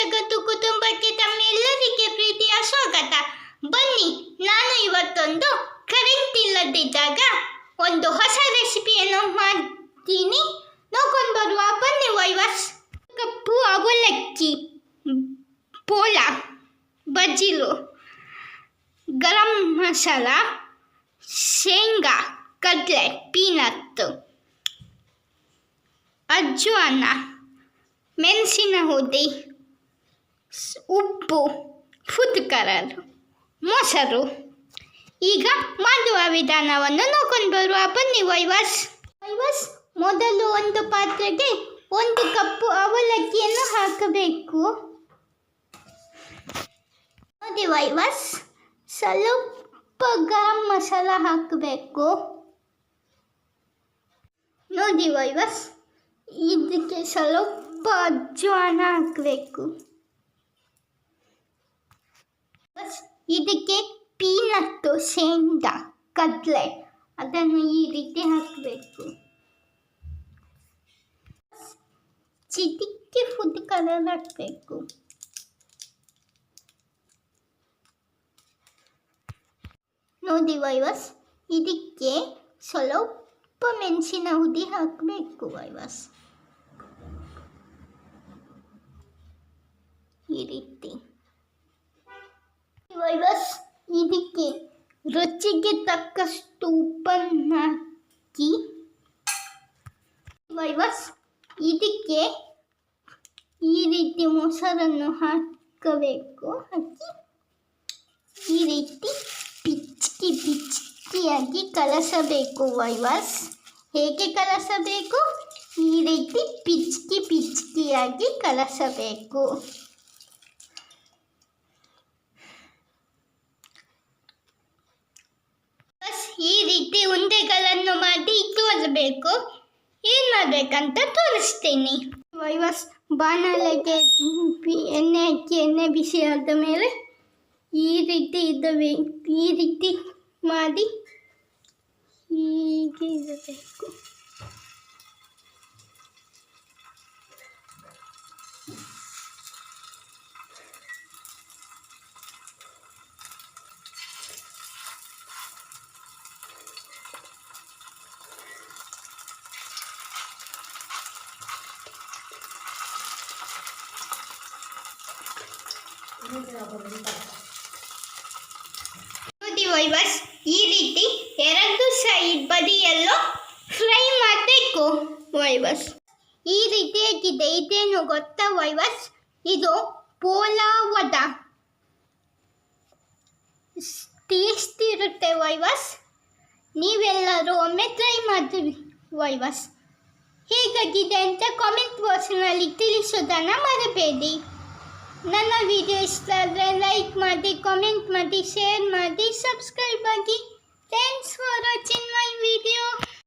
ಜಗತ್ತು ಕುಟುಂಬಕ್ಕೆ ತಮ್ಮೆಲ್ಲರಿಗೆ ಪ್ರೀತಿಯ ಸ್ವಾಗತ. ಬನ್ನಿ, ನಾನು ಇವತ್ತೊಂದು ಕರೆಂಟ್ ಇಲ್ಲದಿದ್ದಾಗ ಒಂದು ಹೊಸ ರೆಸಿಪಿಯನ್ನು ಮಾಡ್ತೀನಿ. ನೋಡ್ಕೊಂಡು ಬರುವ, ಬನ್ನಿ ವೈವರ್ಸ್. ಕಪ್ಪು ಅವಲಕ್ಕಿ ಪೋಲ, ಬಜ್ಜಿಲು, ಗರಂ ಮಸಾಲ, ಶೇಂಗಾ ಕಡಲೆ ಪೀನತ್ತು, ಅಜ್ವಾನ, ಮೆಣಸಿನ ಸ್- ಉಪ್ಪು ಕಲರ್ ಮೊಸರು. ಈಗ ಮಾಡುವ ವಿಧಾನವನ್ನು ನೋಡ್ಕೊಂಡು ಬರುವ, ಬನ್ನಿ ವೈವಸ್ ವೈವಸ್ ಮೊದಲು ಒಂದು ಪಾತ್ರೆಗೆ ಒಂದು ಕಪ್ಪು ಅವಲಕ್ಕಿಯನ್ನು ಹಾಕಬೇಕು. ನೋಡಿ ವೈವಸ್ ಸ್ವಲ್ಪ ಗರಂ ಮಸಾಲ ಹಾಕಬೇಕು. ನೋಡಿ ವೈವಸ್ ಇದಕ್ಕೆ ಸ್ವಲ್ಪ ಅಜ್ವಾನ ಹಾಕಬೇಕು. ಇದಕ್ಕೆ ಪೀನಟ್ಟು, ಶೇಂಗಾ ಕಡಲೆ ಅದನ್ನು ಈ ರೀತಿ ಹಾಕಬೇಕು. ಚಿಟಿಕೆ ಫುಡ್ ಕಲರ್ ಹಾಕಬೇಕು. ನೋಡಿ ವೈವಸ್, ಇದಕ್ಕೆ ಸ್ವಲ್ಪ ಮೆಣಸಿನ ಹುಡಿ ಹಾಕಬೇಕು ವೈವಸ್. ಈ ರೀತಿ ವೈವಸ್ ಇದಕ್ಕೆ ರುಚಿಗೆ ತಕ್ಕಷ್ಟು ಉಪ್ಪನ್ನು ಹಾಕಿ ವೈವಸ್, ಇದಕ್ಕೆ ಈ ರೀತಿ ಮೊಸರನ್ನು ಹಾಕಬೇಕು. ಹಾಕಿ ಈ ರೀತಿ ಪಿಚ್ಕಿ ಪಿಚ್ಚಿಯಾಗಿ ಕಲಸಬೇಕು ವೈವಸ್. ಹೇಗೆ ಕಲಸಬೇಕು? ಈ ರೀತಿ ಪಿಚ್ಕಿ ಪಿಚ್ಕಿಯಾಗಿ ಕಲಸಬೇಕು ಬಸ್ ಈ ರೀತಿ ಉಂಡೆಗಳನ್ನು ಮಾಡಿ ತೋರಿಸಬೇಕು ಏನು ಮಾಡಬೇಕಂತ ತೋರಿಸ್ತೀನಿ. ವೈವಸ್ ಬಾಣಲೆಗೆ ಎಣ್ಣೆ ಹಾಕಿ, ಎಣ್ಣೆ ಬಿಸಿ ಆದ ಮೇಲೆ ಈ ರೀತಿ ಇದ್ದವೆ, ಈ ರೀತಿ ಮಾಡಿ ಹೀಗೆ ಇರಬೇಕು ವೈವಸ್ ಈ ರೀತಿ ಎರಡು ಸೈಡ್ ಬದಿಯಲ್ಲೂ ಫ್ರೈ ಮಾಡಬೇಕು ವೈವಸ್ ಈ ರೀತಿಯಾಗಿದೆ ಇದೇನು ಗೊತ್ತಾ ವೈವಸ್ ಇದು ಪೋಲಾವದ ಟೇಸ್ಟ್ ಇರುತ್ತೆ ನೀವೆಲ್ಲರೂ ಒಮ್ಮೆ ಟ್ರೈ ಮಾಡ್ತೀವಿ ವೈವಸ್ ಹೇಗಾಗಿದೆ ಅಂತ ಕಾಮೆಂಟ್ ಬಾಕ್ಸ್ನಲ್ಲಿ ತಿಳಿಸೋದನ್ನು ಮರಿಬೇಡಿ. ನನ್ನ ವಿಡಿಯೋ ಇಷ್ಟ ಆದರೆ ಲೈಕ್ ಮಾಡಿ ಕಾಮೆಂಟ್ ಮಾಡಿ ಶೇರ್ ಮಾಡಿ ಸಬ್ಸ್ಕ್ರೈಬ್ ಆಗಿ thanks for watching my video